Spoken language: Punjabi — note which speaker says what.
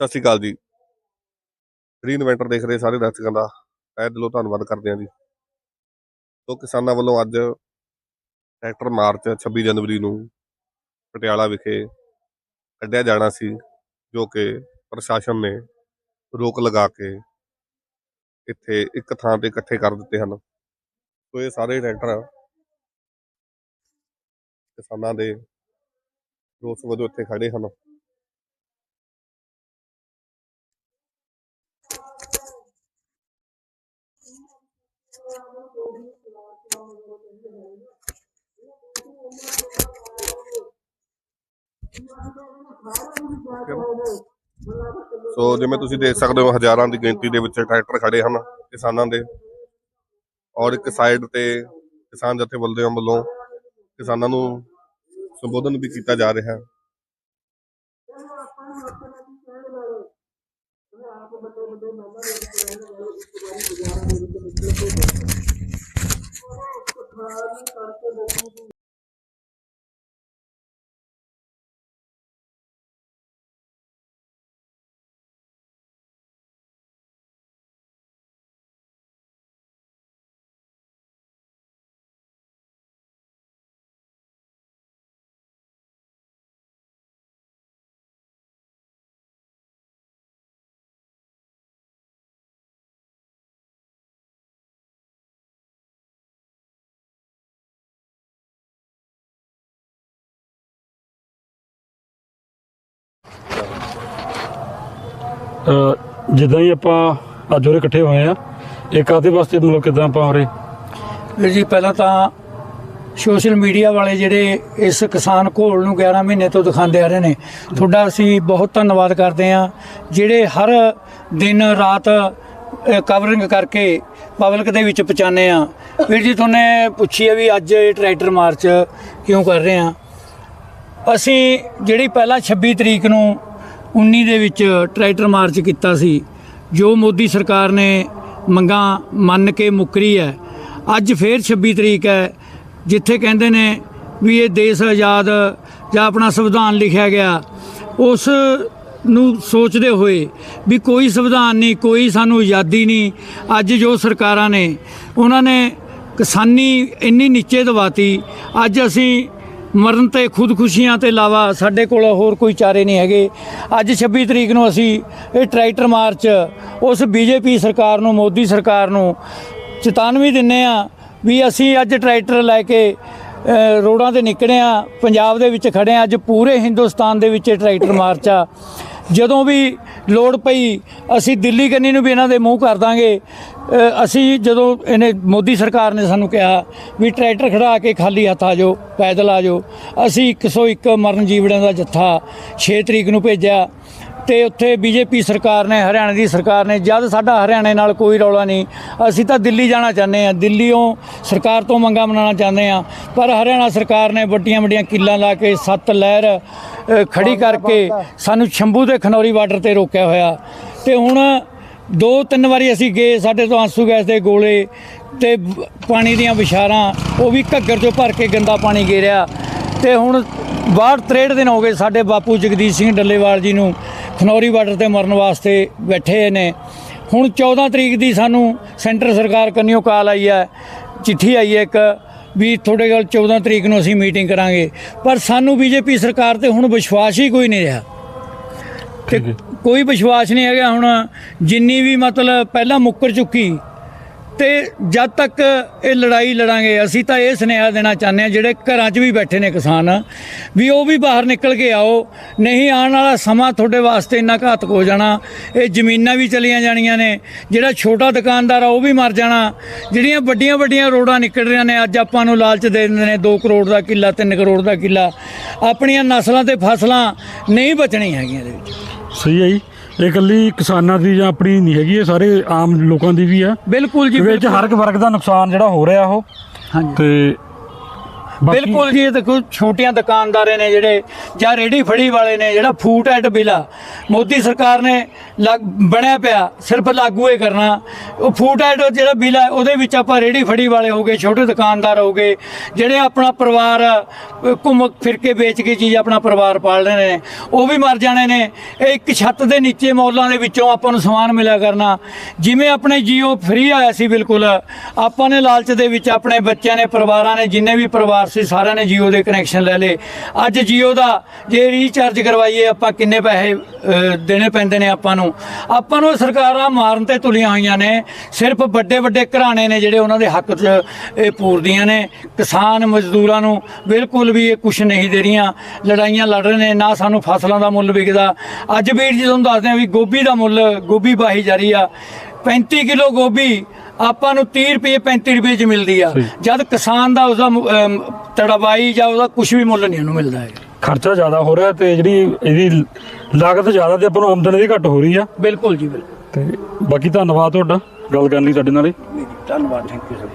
Speaker 1: ਸਤਿ ਸ਼੍ਰੀ ਅਕਾਲ ਜੀ। ਫ੍ਰੀ ਇਨਵੈਂਟਰ ਦੇਖ ਰਹੇ ਸਾਰੇ ਦਰਸ਼ਕਾਂ ਦਾ। ਤਹਿ ਦਿਲੋਂ ਧੰਨਵਾਦ ਕਰਦੇ ਹਾਂ ਜੀ। ਸੋ ਕਿਸਾਨਾਂ ਵੱਲੋਂ ਅੱਜ ਟਰੈਕਟਰ ਮਾਰਚ 26 ਜਨਵਰੀ ਨੂੰ ਪਟਿਆਲਾ ਵਿਖੇ ਕੱਢਿਆ ਜਾਣਾ ਸੀ, ਜੋ ਕਿ ਪ੍ਰਸ਼ਾਸਨ ਨੇ ਰੋਕ ਲਗਾ ਕੇ ਇੱਥੇ ਇੱਕ ਥਾਂ ਤੇ ਇਕੱਠੇ ਕਰ ਦਿੱਤੇ ਹਨ। ਸੋ ਇਹ ਸਾਰੇ ਟਰੈਕਟਰ ਕਿਸਾਨਾਂ ਦੇ ਰੋਸ ਵਜੋਂ ਇੱਥੇ ਖੜੇ ਹਨ। ਸੋ ਜਿਵੇਂ ਤੁਸੀਂ ਦੇਖ ਸਕਦੇ ਹੋ, ਹਜ਼ਾਰਾਂ ਦੀ ਗਿਣਤੀ ਦੇ ਵਿੱਚ ਟਰੈਕਟਰ ਖੜੇ ਹਨ, ਕਿਸਾਨਾਂ ਦੇ। ਔਰ ਇੱਕ ਸਾਈਡ ਤੇ ਕਿਸਾਨ ਜਥੇਬੰਦੀਆਂ ਵੱਲੋਂ ਕਿਸਾਨਾਂ ਨੂੰ ਸੰਬੋਧਨ ਵੀ ਕੀਤਾ ਜਾ ਰਿਹਾ ਹੈ।
Speaker 2: ਅ, ਜਿੱਦਾਂ ਹੀ ਆਪਾਂ ਅੱਜ ਉਰੇ ਇਕੱਠੇ ਹੋਏ ਆ, ਇਹ ਕਾਹਦੇ ਵਾਸਤੇ ਮਤਲਬ ਕਿਦਾਂ ਆਪਾਂ ਉਰੇ?
Speaker 3: ਵੀਰ ਜੀ, ਪਹਿਲਾਂ ਤਾਂ ਸੋਸ਼ਲ ਮੀਡੀਆ ਵਾਲੇ ਜਿਹੜੇ ਇਸ ਕਿਸਾਨ ਘੋਲ ਨੂੰ 11 ਮਹੀਨੇ ਤੋਂ ਦਿਖਾਉਂਦੇ ਆ ਰਹੇ ਨੇ, ਤੁਹਾਡਾ ਅਸੀਂ ਬਹੁਤ ਧੰਨਵਾਦ ਕਰਦੇ ਹਾਂ। ਜਿਹੜੇ ਹਰ ਦਿਨ ਰਾਤ ਕਵਰਿੰਗ ਕਰਕੇ ਪਬਲਿਕ ਦੇ ਵਿੱਚ ਪਹੁੰਚਾਉਂਦੇ ਆ ਵੀਰ ਜੀ, ਤੁਹਾਨੇ ਪੁੱਛੀ ਹੈ ਵੀ ਅੱਜ ਇਹ ਟਰੈਕਟਰ ਮਾਰਚ ਕਿਉਂ ਕਰ ਰਹੇ ਆ ਅਸੀਂ ਜਿਹੜੀ ਪਹਿਲਾਂ 26 ਤਰੀਕ ਨੂੰ 19 ਦੇ ਵਿੱਚ ਟਰੈਕਟਰ ਮਾਰਚ ਕੀਤਾ ਸੀ, ਜੋ ਮੋਦੀ ਸਰਕਾਰ ਨੇ ਮੰਗਾਂ ਮੰਨ ਕੇ ਮੁੱਕਰੀ ਹੈ। ਅੱਜ ਫੇਰ 26 ਤਰੀਕ ਹੈ, ਜਿੱਥੇ ਕਹਿੰਦੇ ਨੇ ਵੀ ਇਹ ਦੇਸ਼ ਆਜ਼ਾਦ ਜਾਂ ਆਪਣਾ ਸੰਵਿਧਾਨ ਲਿਖਿਆ ਗਿਆ, ਉਸ ਨੂੰ ਸੋਚਦੇ ਹੋਏ ਵੀ ਕੋਈ ਸੰਵਿਧਾਨ ਨਹੀਂ, ਕੋਈ ਸਾਨੂੰ ਆਜ਼ਾਦੀ ਨਹੀਂ, ਅੱਜ ਜੋ ਸਰਕਾਰਾਂ ਨੇ, ਉਹਨਾਂ ਨੇ ਕਿਸਾਨੀ ਇੰਨੀ ਨੀਚੇ ਦਵਾਤੀ, ਅੱਜ ਅਸੀਂ ਮਰਨ ਤੇ ਖੁਦਕੁਸ਼ੀਆਂ ਤੇ ਇਲਾਵਾ ਸਾਡੇ ਕੋਲ ਹੋਰ ਕੋਈ ਚਾਰੇ ਨਹੀਂ ਹੈਗੇ। ਅੱਜ 26 ਤਰੀਕ ਨੂੰ ਅਸੀਂ ਇਹ ਟਰੈਕਟਰ ਮਾਰਚ, ਉਸ ਬੀਜੇਪੀ ਸਰਕਾਰ ਨੂੰ, ਮੋਦੀ ਸਰਕਾਰ ਨੂੰ ਚੇਤਾਨਵੀ ਦਿੰਨੇ ਆ ਵੀ ਅਸੀਂ ਅੱਜ ਟਰੈਕਟਰ ਲੈ ਕੇ ਰੋਡਾਂ ਤੇ ਨਿਕਲੇ ਆ, ਪੰਜਾਬ ਦੇ ਵਿੱਚ ਖੜੇ ਆ। ਅੱਜ ਪੂਰੇ ਹਿੰਦੁਸਤਾਨ ਦੇ ਵਿੱਚ ਇਹ ਟਰੈਕਟਰ ਮਾਰਚ ਆ। ਜਦੋਂ ਵੀ ਲੋੜ ਪਈ, ਅਸੀਂ ਦਿੱਲੀ ਕੰਨੀ ਨੂੰ ਵੀ ਇਹਨਾਂ ਦੇ ਮੂੰਹ ਕਰ ਦਾਂਗੇ। ਅਸੀਂ ਜਦੋਂ ਇਹਨੇ ਮੋਦੀ ਸਰਕਾਰ ਨੇ ਸਾਨੂੰ ਕਿਹਾ ਵੀ ਟਰੈਕਟਰ ਖੜਾ ਕੇ ਖਾਲੀ ਹੱਥ ਆ ਜਾਓ, ਪੈਦਲ ਆ ਜਾਓ, ਅਸੀਂ 101 ਮਰਨ ਜੀਵੜਿਆਂ ਦਾ ਜੱਥਾ 6 ਤਰੀਕ ਨੂੰ ਭੇਜਿਆ। ਤੇ ਉੱਥੇ ਬੀਜੇਪੀ ਸਰਕਾਰ ਨੇ ਹਰਿਆਣਾ ਦੀ ਸਰਕਾਰ ਨੇ ਜਦ ਸਾਡਾ ਹਰਿਆਣੇ ਨਾਲ ਕੋਈ ਰੌਲਾ ਨਹੀਂ ਅਸੀਂ ਤਾਂ ਦਿੱਲੀ ਜਾਣਾ ਚਾਹੁੰਦੇ ਆ ਦਿੱਲੀੋਂ ਸਰਕਾਰ ਤੋਂ ਮੰਗਾ ਮਨਾਉਣਾ ਚਾਹੁੰਦੇ ਆ ਪਰ ਹਰਿਆਣਾ ਸਰਕਾਰ ਨੇ ਵੱਡੀਆਂ ਵੱਡੀਆਂ ਕਿੱਲਾਂ ਲਾ ਕੇ ਸੱਤ ਲਹਿਰ ਖੜੀ ਕਰਕੇ ਸਾਨੂੰ ਸ਼ੰਭੂ ਦੇ ਖਨੌਰੀ ਬਾਰਡਰ ਤੇ ਰੋਕਿਆ ਹੋਇਆ। ਤੇ ਹੁਣ ਦੋ ਤਿੰਨ ਵਾਰੀ ਅਸੀਂ ਗਏ ਸਾਡੇ ਤੋਂ ਆਂਸੂ ਗੈਸ ਦੇ ਗੋਲੇ ਤੇ ਪਾਣੀ ਦੀਆਂ ਵਿਸ਼ਾਰਾਂ ਉਹ ਵੀ ਘੱਗਰ ਚੋਂ ਭਰ ਕੇ ਗੰਦਾ ਪਾਣੀ ਗੇਰਿਆ। ਤੇ ਹੁਣ ਬਾਹਰ 63 ਦਿਨ ਹੋ ਗਏ ਸਾਡੇ ਬਾਪੂ ਜਗਦੀਸ਼ ਸਿੰਘ ਡੱਲੇਵਾਲ ਜੀ ਨੂੰ ਖਨੌਰੀ ਬਾਰਡਰ ਤੇ ਮਰਨ ਵਾਸਤੇ ਬੈਠੇ ਨੇ। ਹੁਣ 14 ਤਰੀਕ ਦੀ ਸਾਨੂੰ ਸੈਂਟਰ ਸਰਕਾਰ ਕੰਨਿਓ ਕਾਲ ਆਈ ਹੈ ਚਿੱਠੀ ਆਈ ਹੈ ਇੱਕ ਵੀ ਤੁਹਾਡੇ ਕੋਲ 14 ਤਰੀਕ ਨੂੰ ਅਸੀਂ ਮੀਟਿੰਗ ਕਰਾਂਗੇ। ਪਰ ਸਾਨੂੰ ਬੀਜੇਪੀ ਸਰਕਾਰ ਤੇ ਹੁਣ ਵਿਸ਼ਵਾਸ ਹੀ ਕੋਈ ਨਹੀਂ ਰਿਹਾ। ਤੇ। ਕੋਈ ਵਿਸ਼ਵਾਸ ਨਹੀਂ ਹੈਗਾ। ਹੁਣ ਜਿੰਨੀ ਵੀ ਮਤਲਬ ਪਹਿਲਾਂ ਮੁੱਕਰ ਚੁੱਕੀ ਤੇ ਜਦ ਤੱਕ ਇਹ ਲੜਾਈ ਲੜਾਂਗੇ, ਅਸੀਂ ਤਾਂ ਇਹ ਸੁਨੇਹਾ ਦੇਣਾ ਚਾਹੁੰਦੇ ਹਾਂ, ਜਿਹੜੇ ਘਰਾਂ 'ਚ ਵੀ ਬੈਠੇ ਨੇ ਕਿਸਾਨ, ਵੀ ਉਹ ਵੀ ਬਾਹਰ ਨਿਕਲ ਕੇ ਆਓ, ਨਹੀਂ ਆਉਣ ਵਾਲਾ ਸਮਾਂ ਤੁਹਾਡੇ ਵਾਸਤੇ ਇੰਨਾ ਘਾਤਕ ਹੋ ਜਾਣਾ, ਇਹ ਜ਼ਮੀਨਾਂ ਵੀ ਚਲੀਆਂ ਜਾਣੀਆਂ ਨੇ, ਜਿਹੜਾ ਛੋਟਾ ਦੁਕਾਨਦਾਰ ਆ, ਉਹ ਵੀ ਮਰ ਜਾਣਾ, ਜਿਹੜੀਆਂ ਵੱਡੀਆਂ ਵੱਡੀਆਂ ਰੋਡਾਂ ਨਿਕਲ ਰਹੀਆਂ ਨੇ, ਅੱਜ ਆਪਾਂ ਨੂੰ ਲਾਲਚ ਦੇ ਦਿੰਦੇ ਨੇ 2 ਕਰੋੜ ਦਾ ਕਿੱਲਾ 3 ਕਰੋੜ ਦਾ ਕਿੱਲਾ, ਆਪਣੀਆਂ ਨਸਲਾਂ ਤੇ ਫਸਲਾਂ ਨਹੀਂ ਬਚਣੀਆਂ ਹੈਗੀਆਂ ਦੇ ਵਿੱਚ।
Speaker 2: ਸਹੀ ਹੈ ਜੀ। ਇਹ ਇਕੱਲੀ ਕਿਸਾਨਾਂ ਦੀ ਜਾਂ ਆਪਣੀ ਨਹੀਂ ਹੈਗੀ ਇਹ ਸਾਰੇ ਆਮ ਲੋਕਾਂ ਦੀ ਵੀ ਆ।
Speaker 3: ਬਿਲਕੁਲ ਜੀ
Speaker 2: ਵਿੱਚ ਹਰ ਇੱਕ ਵਰਗ ਦਾ ਨੁਕਸਾਨ ਜਿਹੜਾ ਹੋ ਰਿਹਾ ਉਹ।
Speaker 3: ਹਾਂਜੀ।
Speaker 2: ਤੇ
Speaker 3: ਬਿਲਕੁਲ ਜੀ, ਇਹ ਦੇਖੋ ਛੋਟੀਆਂ ਦੁਕਾਨਦਾਰੇ ਨੇ ਜਿਹੜੇ, ਜਾਂ ਰੇੜੀ ਫੜੀ ਵਾਲੇ ਨੇ, ਜਿਹੜਾ ਫੂਡ ਐਡ ਬਿੱਲ ਆ, ਮੋਦੀ ਸਰਕਾਰ ਨੇ ਲੱਗ- ਬਣਿਆ ਪਿਆ, ਸਿਰਫ ਲਾਗੂ ਹੀ ਕਰਨਾ। ਉਹ ਫੂਡ ਐਡ ਜਿਹੜਾ ਬਿੱਲ ਹੈ ਉਹਦੇ ਵਿੱਚ ਆਪਾਂ ਰੇੜੀ ਫੜੀ ਵਾਲੇ ਹੋਗੇ ਛੋਟੇ ਦੁਕਾਨਦਾਰ ਹੋਗੇ ਜਿਹੜੇ ਆਪਣਾ ਪਰਿਵਾਰ ਘੁੰਮ ਫਿਰ ਕੇ ਵੇਚ ਕੇ ਚੀਜ਼ ਆਪਣਾ ਪਰਿਵਾਰ ਪਾਲ ਰਹੇ ਨੇ, ਉਹ ਵੀ ਮਰ ਜਾਣੇ ਨੇ। ਇਹ ਇੱਕ ਛੱਤ ਦੇ ਨੀਚੇ ਮੌਲਾਂ ਦੇ ਵਿੱਚੋਂ ਆਪਾਂ ਨੂੰ ਸਮਾਨ ਮਿਲਿਆ ਕਰਨਾ। ਜਿਵੇਂ ਆਪਣੇ ਜੀਓ ਫ੍ਰੀ ਆਇਆ ਸੀ, ਬਿਲਕੁਲ, ਆਪਾਂ ਨੇ ਲਾਲਚ ਦੇ ਵਿੱਚ ਆਪਣੇ ਬੱਚਿਆਂ ਨੇ, ਪਰਿਵਾਰਾਂ ਨੇ, ਜਿੰਨੇ ਵੀ ਪਰਿਵਾਰ ਅਸੀਂ ਸਾਰਿਆਂ ਨੇ ਜੀਓ ਦੇ ਕਨੈਕਸ਼ਨ ਲੈ ਲਏ। ਅੱਜ ਜੀਓ ਦਾ ਜੇ ਰੀਚਾਰਜ ਕਰਵਾਈਏ, ਆਪਾਂ ਕਿੰਨੇ ਪੈਸੇ ਦੇਣੇ ਪੈਂਦੇ ਨੇ ਆਪਾਂ ਨੂੰ? ਆਪਾਂ ਨੂੰ ਸਰਕਾਰਾਂ ਮਾਰਨ ਤੇ ਤੁਲੀਆਂ ਹੋਈਆਂ ਨੇ। ਸਿਰਫ ਵੱਡੇ ਵੱਡੇ ਘਰਾਣੇ ਨੇ ਜਿਹੜੇ ਉਹਨਾਂ ਦੇ ਹੱਕ 'ਚ, ਇਹ ਪੂਰਦੀਆਂ ਨੇ। ਕਿਸਾਨ ਮਜ਼ਦੂਰਾਂ ਨੂੰ ਬਿਲਕੁਲ ਵੀ ਇਹ ਕੁਝ ਨਹੀਂ ਦੇ ਰਹੀਆਂ। ਲੜਾਈਆਂ ਲੜ ਰਹੇ ਨੇ, ਨਾ ਸਾਨੂੰ ਫਸਲਾਂ ਦਾ ਮੁੱਲ ਵਿਕਦਾ। ਅੱਜ ਵੀਰ ਜੀ ਤੁਹਾਨੂੰ ਦੱਸਦੇ ਆ ਵੀ ਗੋਭੀ ਦਾ ਮੁੱਲ, ਗੋਭੀ ਵਾਹੀ ਜਾ ਰਹੀ ਆ। 35 ਕਿਲੋ ਗੋਭੀ ਆਪਾਂ ਨੂੰ 30 ਰੁਪਏ 35 ਰੁਪਏ ਚ ਮਿਲਦੀ ਆ। ਜਦ ਕਿਸਾਨ ਦਾ ਅਮ, ਤੜਵਾਈ ਜਾਂ ਉਹਦਾ ਕੁਝ ਵੀ ਮੁੱਲ ਨਹੀਂ ਉਹਨੂੰ ਮਿਲਦਾ ਹੈ
Speaker 2: ਖਰਚਾ ਜ਼ਿਆਦਾ ਹੋ ਰਿਹਾ ਤੇ ਜਿਹੜੀ ਇਹਦੀ ਲਾਗਤ ਜ਼ਿਆਦਾ ਤੇ ਆਪਾਂ ਨੂੰ ਆਮਦਨ ਦੀ ਘੱਟ ਹੋ ਰਹੀ ਆ।
Speaker 3: ਬਿਲਕੁਲ ਜੀ ਬਿਲਕੁਲ।
Speaker 2: ਤੇ ਬਾਕੀ ਧੰਨਵਾਦ ਤੁਹਾਡਾ ਗੱਲ ਕਰਨ ਲਈ ਸਾਡੇ ਨਾਲ
Speaker 3: ਧੰਨਵਾਦ ਥੈਂਕ ਯੂ ਸਰ